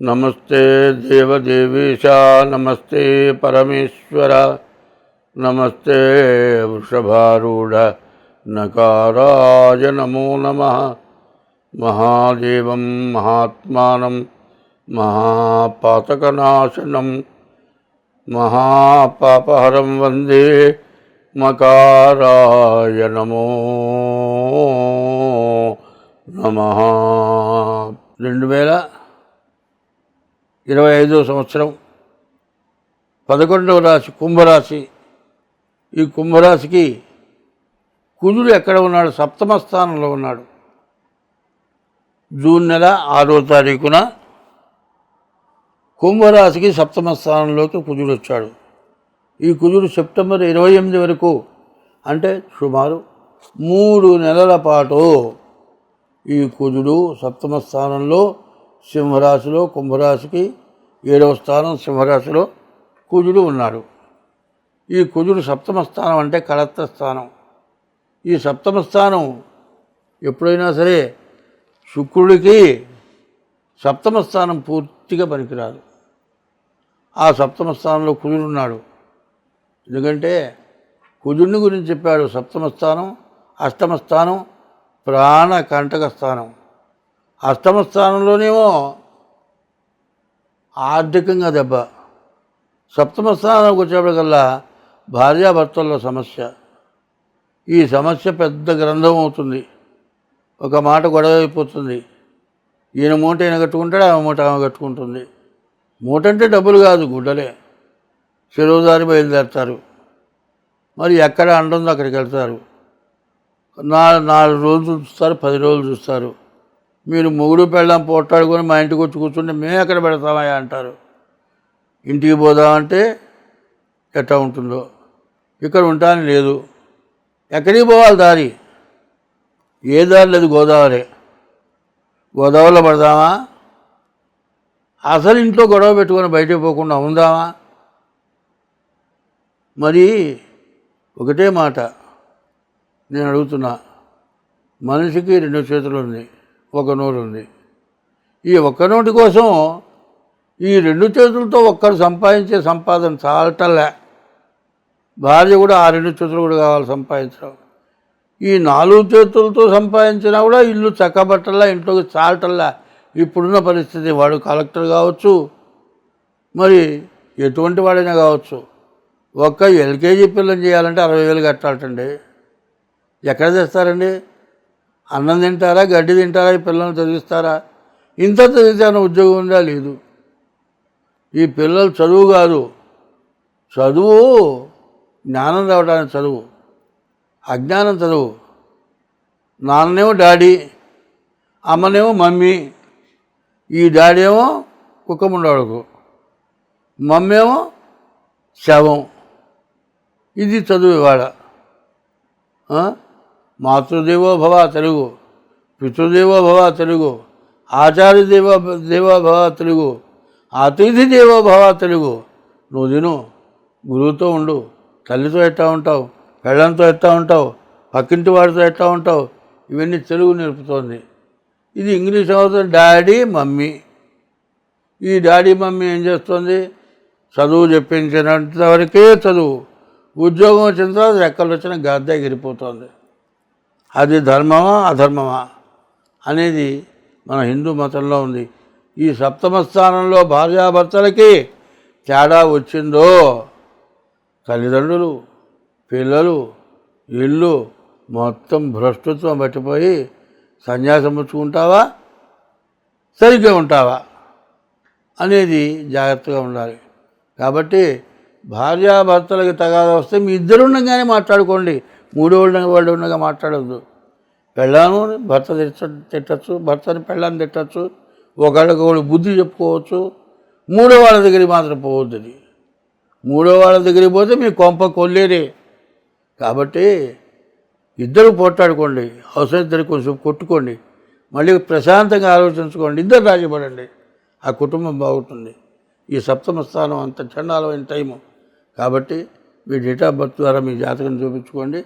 నమస్తే దేవదేవీశ నమస్తే పరమేశ్వర నమస్తే వృషభారూఢ నకారాయ నమో నమ మహాదేవం మహాత్మానం మహాపాతకనాశనం మహాపాపహరం వందే మకారాయ నమో నమ రెండు వేల ఇరవై ఐదో సంవత్సరం పదకొండవ రాశి కుంభరాశి. ఈ కుంభరాశికి కుజుడు ఎక్కడ ఉన్నాడు? సప్తమ స్థానంలో ఉన్నాడు. జూన్ నెల ఆరో తారీఖున కుంభరాశికి సప్తమ స్థానంలోకి కుజుడు వచ్చాడు. ఈ కుజుడు సెప్టెంబర్ ఇరవై ఎనిమిది వరకు అంటే సుమారు మూడు నెలల పాటు ఈ కుజుడు సప్తమ స్థానంలో సింహరాశిలో కుంభరాశికి ఏడవ స్థానం సింహరాశిలో కుజుడు ఉన్నాడు. ఈ కుజుడు సప్తమ స్థానం అంటే కళత్ర స్థానం. ఈ సప్తమ స్థానం ఎప్పుడైనా సరే శుక్రుడికి సప్తమ స్థానం పూర్తిగా పనికిరాదు. ఆ సప్తమ స్థానంలో కుజుడు ఉన్నాడు. ఎందుకంటే కుజుడిని గురించి చెప్పాడు. సప్తమ స్థానం అష్టమ స్థానం ప్రాణ కంటక స్థానం. అష్టమ స్థానంలోనేమో ఆర్థికంగా దెబ్బ. సప్తమ స్థానానికి వచ్చేప్పటికల్లా భార్యాభర్తల్లో సమస్య. ఈ సమస్య పెద్ద గ్రంథం అవుతుంది. ఒక మాట గొడవ అయిపోతుంది. ఈయన మూట ఈయన కట్టుకుంటాడు ఆమె మూట ఆమె కట్టుకుంటుంది. మూట అంటే డబ్బులు కాదు గుడ్డలే. చెరువుదారి బయలుదేరుతారు. మరి ఎక్కడ అంటుందో అక్కడికి వెళ్తారు. నా నాలుగు రోజులు చూస్తారు పది రోజులు చూస్తారు. మీరు మొగుడు పెళ్ళాం పోట్లాడుకొని మా ఇంటికి వచ్చి కూర్చుంటే మేము ఎక్కడ పెడతామయ్యా అంటారు. ఇంటికి పోదామంటే ఎట్లా ఉంటుందో. ఇక్కడ ఉంటాను లేదు. ఎక్కడికి పోవాలి దారి? ఏ దారి లేదు గోదావరి. గోదావరిలో పడదామా? అసలు ఇంట్లో గొడవ పెట్టుకొని బయటకు పోకుండా ఉందామా? మరి ఒకటే మాట నేను అడుగుతున్నా. మనిషికి రెండు చేతులు ఉంది ఒక నోరు ఉంది. ఈ ఒక్క నోటి కోసం ఈ రెండు చేతులతో ఒక్కరు సంపాదించే సంపాదన చాలటలే. భార్య కూడా ఆ రెండు చేతులు కూడా కావాలి సంపాదించడం. ఈ నాలుగు చేతులతో సంపాదించినా కూడా ఇల్లు చక్కబట్టల్లా ఇంట్లోకి చాలటల్లా ఇప్పుడున్న పరిస్థితి వాడు కలెక్టర్ కావచ్చు మరి ఎటువంటి వాడైనా కావచ్చు. ఒక్క ఎల్కేజీ పిల్లని చేయాలంటే అరవై వేలు కట్టాలటండి. ఎక్కడ తెస్తారండి అన్నం తింటారా గడ్డి తింటారా ఈ పిల్లల్ని చదివిస్తారా? ఇంత చదివితేనే ఉద్యోగం ఉందా? లేదు. ఈ పిల్లలు చదువు కాదు. చదువు జ్ఞానం రావడానికి చదువు. అజ్ఞానం చదువు. నాన్నేమో డాడీ అమ్మనేమో మమ్మీ ఈ డాడీ ఏమో కుక్కముండవడకు ఏమో శవం. ఇది చదువు ఇవాళ. మాతృదేవో భవ తెలుగు పితృదేవో భవ తెలుగు ఆచార్య దేవ దేవో భవ తెలుగు అతిథి దేవో భవ తెలుగు. నువ్వు తిను. గురువుతో ఉండు. తల్లితో ఎట్టా ఉంటావు? పెళ్ళంతో ఎట్టా ఉంటావు? పక్కింటి వాడితో ఎట్టా ఉంటావు? ఇవన్నీ తెలుగు నేర్పుతోంది. ఇది ఇంగ్లీష్ అవుతుంది. Daddy mummy. ఈ డాడీ మమ్మీ ఏం చేస్తుంది? చదువు చెప్పించినంత వరకే చదువు. ఉద్యోగం వచ్చిన తర్వాత రెక్కలు వచ్చిన గద్ద ఎగిరిపోతుంది. అది ధర్మమా అధర్మమా అనేది మన హిందూ మతంలో ఉంది. ఈ సప్తమ స్థానంలో భార్యాభర్తలకి తేడా వచ్చిందో తల్లిదండ్రులు పిల్లలు ఇల్లు మొత్తం భ్రష్టత్వం పట్టిపోయి సన్యాసం పుచ్చుకుంటావా? సరిగ్గా ఉంటావా? అనేది జాగ్రత్తగా ఉండాలి. కాబట్టి భార్యాభర్తలకు తగాదా వస్తే మీ ఇద్దరు ఉండగానే మాట్లాడుకోండి. మూడో వాళ్ళు ఉండగా మాట్లాడద్దు. పెళ్ళాను భర్త తిట్టచ్చు భర్తని పెళ్ళాన్ని తిట్టచ్చు ఒకళ్ళకి ఒకళ్ళు బుద్ధి చెప్పుకోవచ్చు. మూడో వాళ్ళ దగ్గరికి మాత్రం పోవద్దు అది. మూడో వాళ్ళ దగ్గరికి పోతే మీ కొంప కొల్లేరే కాబట్టి ఇద్దరు పోట్లాడుకోండి అవసరం ఇద్దరు కొంచెం కొట్టుకోండి మళ్ళీ ప్రశాంతంగా ఆలోచించుకోండి ఇద్దరు రాజీపడండి. ఆ కుటుంబం బాగుంటుంది. ఈ సప్తమ స్థానం అంత చండాలమైన టైము. కాబట్టి మీ డేట్ ఆఫ్ బర్త్ ద్వారా మీ జాతకం చూపించుకోండి.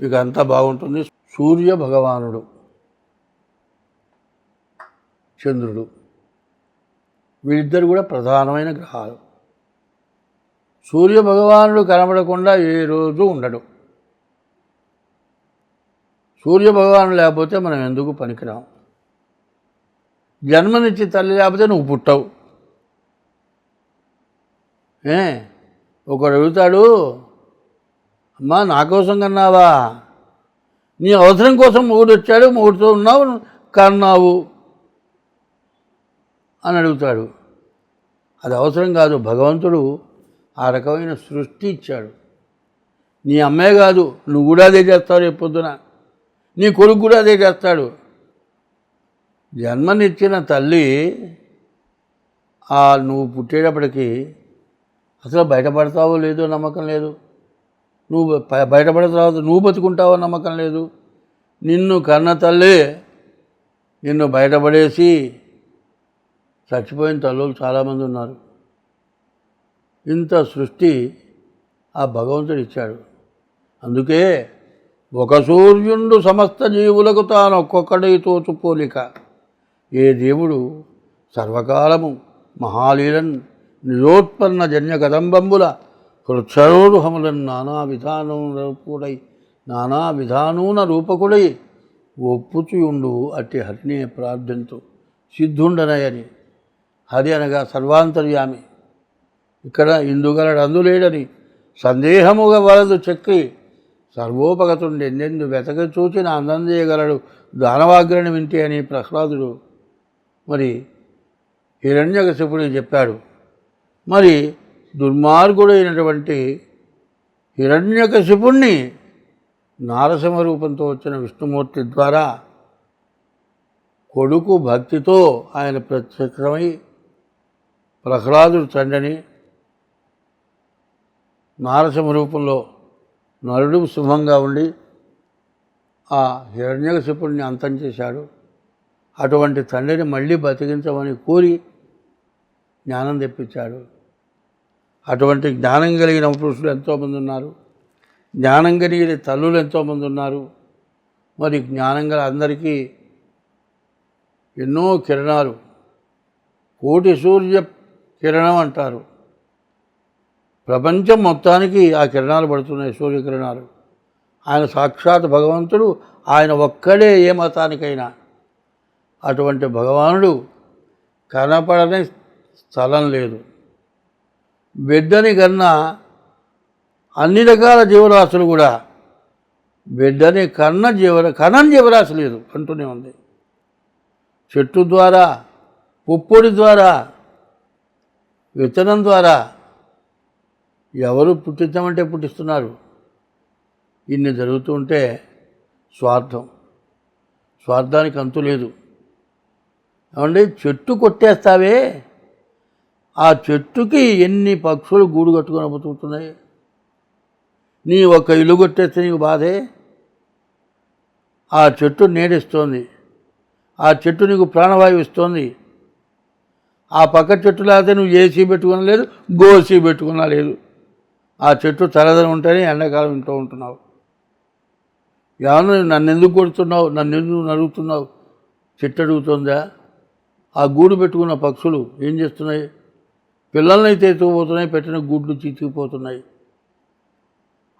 మీకు అంతా బాగుంటుంది. సూర్య భగవానుడు చంద్రుడు వీళ్ళిద్దరు కూడా ప్రధానమైన గ్రహాలు. సూర్య భగవానుడు కనబడకుండా ఏ రోజు ఉండడు. సూర్య భగవానుడు లేకపోతే మనం ఎందుకు పనికిరాం? జన్మనిచ్చి తల్లి లేకపోతే నువ్వు పుట్టవు. ఏ? ఒకడు అడుగుతాడు అమ్మా నా కోసం కన్నావా? నీ అవసరం కోసం మొగుడు వచ్చాడు మొగుడుతో ఉన్నావు కన్నావు అని అడుగుతాడు. అది అవసరం కాదు భగవంతుడు ఆ రకమైన సృష్టి ఇచ్చాడు. నీ అమ్మే కాదు నువ్వు కూడా అదే చేస్తావు రేపు పొద్దున. నీ కొడుకు కూడా అదే చేస్తాడు. జన్మనిచ్చిన తల్లి ఆ నువ్వు పుట్టేటప్పటికి అసలు బయటపడతావో లేదో నమ్మకం లేదు. నువ్వు బయటపడిన తర్వాత నువ్వు బతుకుంటావో నమ్మకం లేదు. నిన్ను కన్న తల్లి నిన్ను బయటపడేసి చచ్చిపోయిన తల్లులు చాలామంది ఉన్నారు. ఇంత సృష్టి ఆ భగవంతుడు ఇచ్చాడు. అందుకే ఒక సూర్యుండు సమస్త జీవులకు తాను ఒక్కొక్కడి తోచు పోలిక ఏ దేవుడు సర్వకాలము మహాలీలన్ నిజోత్పన్న జన్య కదంబంబుల హృక్షరోరుహములను నానా విధానం కూడై నానా విధానూన రూపకుడై ఒప్పుచుయుండు అట్టి హరినే ప్రార్థంతు సిద్ధుండనయని. హరి అనగా సర్వాంతర్యామి. ఇక్కడ ఇందుగలడు అందులేడని సందేహముగా వలదు చెక్కి సర్వోపగతుండి ఎన్నెందు వెతక చూచిన అందం చేయగలడు వింటే అని ప్రహ్లాదుడు మరి హిరణ్యకశిపుడికి చెప్పాడు. మరి దుర్మార్గుడైనటువంటి హిరణ్యకశిపుణ్ణి నారసింహ రూపంతో వచ్చిన విష్ణుమూర్తి ద్వారా కొడుకు భక్తితో ఆయన ప్రత్యక్షమై ప్రహ్లాదుడు తండ్రిని నారసింహ రూపంలో నరుడు శుభంగా ఉండి ఆ హిరణ్యకశిపుణ్ణి అంతం చేశాడు. అటువంటి తండ్రిని మళ్ళీ బతికించమని కోరి జ్ఞానం తెప్పించాడు. అటువంటి జ్ఞానం కలిగిన పురుషులు ఎంతోమంది ఉన్నారు. జ్ఞానం కలిగిన తల్లులు ఎంతోమంది ఉన్నారు. మరి జ్ఞానం గల అందరికీ ఎన్నో కిరణాలు. కోటి సూర్య కిరణం అంటారు. ప్రపంచం మొత్తానికి ఆ కిరణాలు పడుతున్నాయి సూర్యకిరణాలు. ఆయన సాక్షాత్ భగవంతుడు ఆయన ఒక్కడే ఏ మతానికైనా. అటువంటి భగవానుడు కనపడని స్థలం లేదు. బిడ్డని కన్నా అన్ని రకాల జీవరాశులు కూడా బిడ్డని కన్న జీవ కనని జీవరాశి లేదు అంటూనే ఉంది. చెట్టు ద్వారా పుప్పొడి ద్వారా విత్తనం ద్వారా ఎవరు పుట్టించమంటే పుట్టిస్తున్నారు. ఇన్ని జరుగుతూ ఉంటే స్వార్థం. స్వార్థానికి అంతు లేదు. ఏమండి? చెట్టు కొట్టేస్తావే. ఆ చెట్టుకి ఎన్ని పక్షులు గూడు కట్టుకొని బతుకుతున్నాయి? నీ ఒక ఇల్లు కొట్టేస్తే నీకు బాధే? ఆ చెట్టు నీడిస్తోంది. ఆ చెట్టు నీకు ప్రాణవాయువు ఇస్తోంది. ఆ పక్క చెట్టు లేకపోతే నువ్వు ఏసీ పెట్టుకున్నా లేదు గోసీ పెట్టుకున్నా లేదు. ఆ చెట్టు చల్లదని ఉంటేనే ఎండాకాలం ఇంట్లో ఉంటున్నావు. ఏమన్నా నన్ను ఎందుకు కొడుతున్నావు? నన్ను ఎందుకు నడుగుతున్నావు? చెట్టు అడుగుతుందా? ఆ గూడు పెట్టుకున్న పక్షులు ఏం చేస్తున్నాయి? పిల్లల్ని అయితే పెట్టిన గుడ్లు చితికిపోతున్నాయి.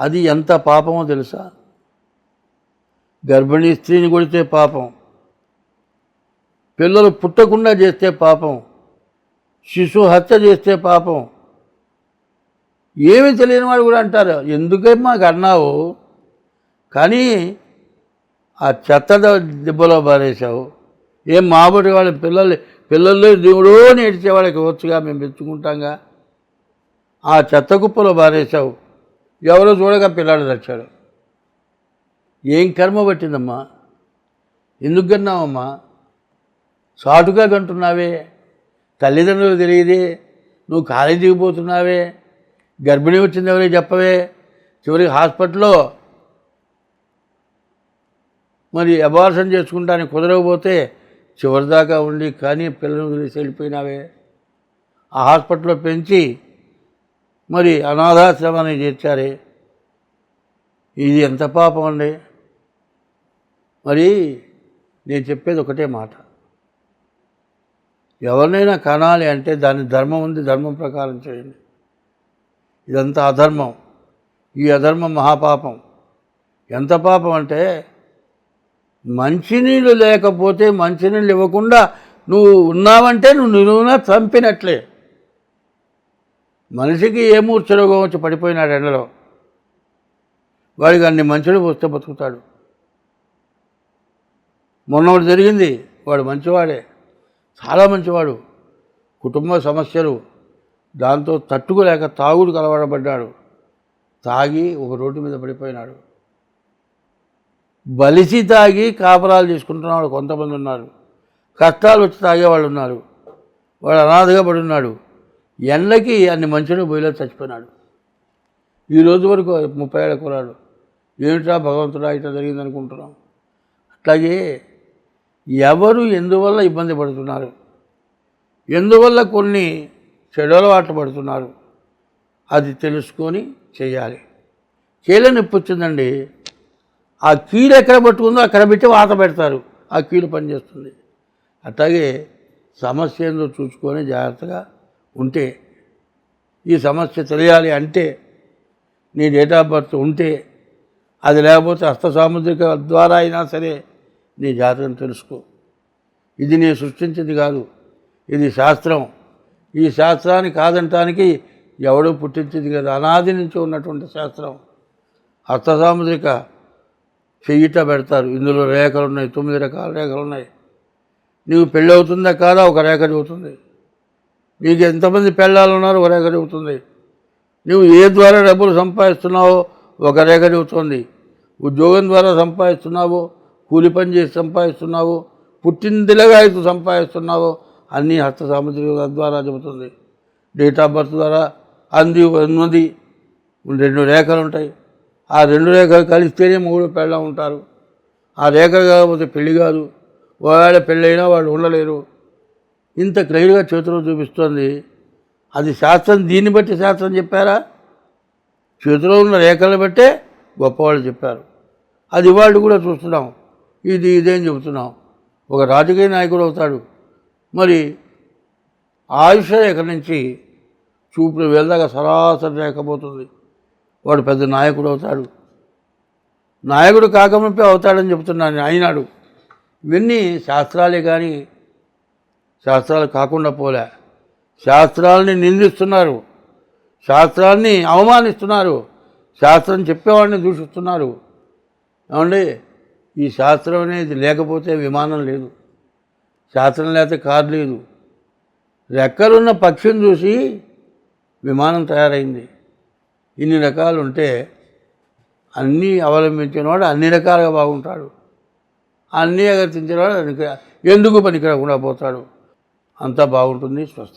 అది ఎంత పాపమో తెలుసా? గర్భిణీ స్త్రీని కొడితే పాపం. పిల్లలు పుట్టకుండా చేస్తే పాపం. శిశు హత్య చేస్తే పాపం. ఏమీ తెలియని వాడు కూడా అంటారు ఎందుకే మాకు అన్నావు కానీ ఆ చెత్త దెబ్బలో పారేశావు. ఏం మాబడి వాళ్ళ పిల్లలు పిల్లలు దేవుడో నేర్చే వాళ్ళకి వచ్చుగా మేము మెచ్చుకుంటాంగా? ఆ చెత్త కుప్పలో పారేశావు ఎవరో చూడగా పిల్లాడు తెచ్చాడు ఏం కర్మ పట్టిందమ్మా? ఎందుకు కన్నావమ్మా? సాటుగా కంటున్నావే. తల్లిదండ్రులు తెలియదే. నువ్వు కాలేజీకి పోతున్నావే. గర్భిణీ వచ్చింది ఎవరికి చెప్పవే? చివరికి హాస్పిటల్లో మరి అబార్షన్ చేసుకుంటానికి కుదరకపోతే చివరిదాకా ఉండి కానీ పిల్లలు వదిలేసి వెళ్ళిపోయినావే? ఆ హాస్పిటల్లో పెంచి మరి అనాథాశ్రమాన్ని చేర్చారే? ఇది ఎంత పాపం అండి? మరి నేను చెప్పేది ఒకటే మాట. ఎవరినైనా కనాలి అంటే దాని ధర్మం ఉంది ధర్మం ప్రకారం చేయండి. ఇదంతా అధర్మం. ఈ అధర్మం మహాపాపం. ఎంత పాపం అంటే మంచినీళ్ళు లేకపోతే మంచినీళ్ళు ఇవ్వకుండా నువ్వు ఉన్నావంటే నువ్వు నిలువునా చంపినట్లే. మనిషికి ఏ మూర్ఛరోగం వచ్చి పడిపోయినాడు ఎండలో? వాడికి అన్ని మంచులు వస్తే బతుకుతాడు. మొన్న ఒకటి జరిగింది వాడు మంచివాడే చాలా మంచివాడు కుటుంబ సమస్యలు దాంతో తట్టుకోలేక తాగుడు కలవడబడ్డాడు తాగి ఒక రోడ్డు మీద పడిపోయినాడు. బలిసి తాగి కాపరాలు తీసుకుంటున్నవాడు కొంతమంది ఉన్నారు. కష్టాలు వచ్చి తాగేవాళ్ళు ఉన్నారు. వాడు అనాథగా పడి ఉన్నాడు. ఎండకి అన్ని మంచులు బొయ్యిలో చచ్చిపోయినాడు. ఈ రోజు వరకు ముప్పై ఏళ్ళ కురాడు ఏమిటా భగవంతుడా ఇట్లా జరిగింది అనుకుంటున్నాం? అట్లాగే ఎవరు ఎందువల్ల ఇబ్బంది పడుతున్నారు? ఎందువల్ల కొన్ని చెడు అలవాట్లు పడుతున్నారు? అది తెలుసుకొని చేయాలి. చేయలేని నొప్పి వచ్చిందండి? ఆ కీలు ఎక్కడ పట్టుకుందో అక్కడ పెట్టి వాత పెడతారు. ఆ కీలు పనిచేస్తుంది. అట్లాగే సమస్య ఏందో చూసుకొని జాగ్రత్తగా ఉంటే ఈ సమస్య తెలియాలి అంటే నీ డేట్ ఆఫ్ బర్త్ ఉంటే అది లేకపోతే హస్త సాముద్రిక ద్వారా అయినా సరే నీ జాతకం తెలుసుకో. ఇది నేను సృష్టించింది కాదు. ఇది శాస్త్రం. ఈ శాస్త్రాన్ని కాదంటానికి ఎవడో పుట్టించింది కదా. అనాది నుంచి ఉన్నటువంటి శాస్త్రం. హస్త సాముద్రిక చెయ్యిట పెడతారు. ఇందులో రేఖలు ఉన్నాయి. తొమ్మిది రకాల రేఖలు ఉన్నాయి. నీవు పెళ్ళి అవుతుందా కాదా? ఒక రేఖ చెబుతుంది. నీకు ఎంతమంది పెళ్ళాలు ఒక రేఖ చెబుతుంది. నువ్వు ఏ ద్వారా డబ్బులు సంపాదిస్తున్నావో? ఒక రేఖ చెబుతుంది. ఉద్యోగం ద్వారా సంపాదిస్తున్నావో? కూలి పని చేసి సంపాదిస్తున్నావో? పుట్టిందిలగా అయితే సంపాదిస్తున్నావో? అన్నీ హస్త సామగ్రి ద్వారా చెబుతుంది. డేట్ ఆఫ్ బర్త్ ద్వారా అంది ఉన్నది. రెండు రేఖలు ఉంటాయి. ఆ రెండు రేఖలు కలిస్తేనే మూడు పెళ్ళ ఉంటారు. ఆ రేఖ కాకపోతే పెళ్ళి కాదు. ఒకవేళ పెళ్ళైనా వాళ్ళు ఉండలేరు. ఇంత క్లియర్గా చేతిలో చూపిస్తోంది. అది శాస్త్రం దీన్ని బట్టి శాస్త్రం చెప్పారా? చేతిలో ఉన్న రేఖలను బట్టే గొప్పవాళ్ళు చెప్పారు. అది వాళ్ళు కూడా చూస్తున్నాం. ఇది ఇదేం చెబుతున్నాం. ఒక రాజకీయ నాయకుడు అవుతాడు. మరి ఆయుష రేఖ నుంచి చూపులు వెళ్దాక సరాసరి రేఖపోతుంది వాడు పెద్ద నాయకుడు అవుతాడు. నాయకుడు కాకముంపే అవుతాడని చెప్తున్నాను అయినాడు. ఇవన్నీ శాస్త్రాలే కానీ శాస్త్రాలు కాకుండా పోలే. శాస్త్రాలని నిందిస్తున్నారు. శాస్త్రాన్ని అవమానిస్తున్నారు. శాస్త్రం చెప్పేవాడిని దూషిస్తున్నారు. ఏమండి? ఈ శాస్త్రం అనేది లేకపోతే విమానం లేదు. శాస్త్రం లేకపోతే కారు లేదు. రెక్కలున్న పక్షిని చూసి విమానం తయారైంది. ఇన్ని రకాలు ఉంటే అన్నీ అవలంబించినవాడు అన్ని రకాలుగా బాగుంటాడు. అన్నీ అగర్తించినవాడు ఎందుకు పనికిరాకుండా పోతాడు. అంతా బాగుంటుంది స్వస్తి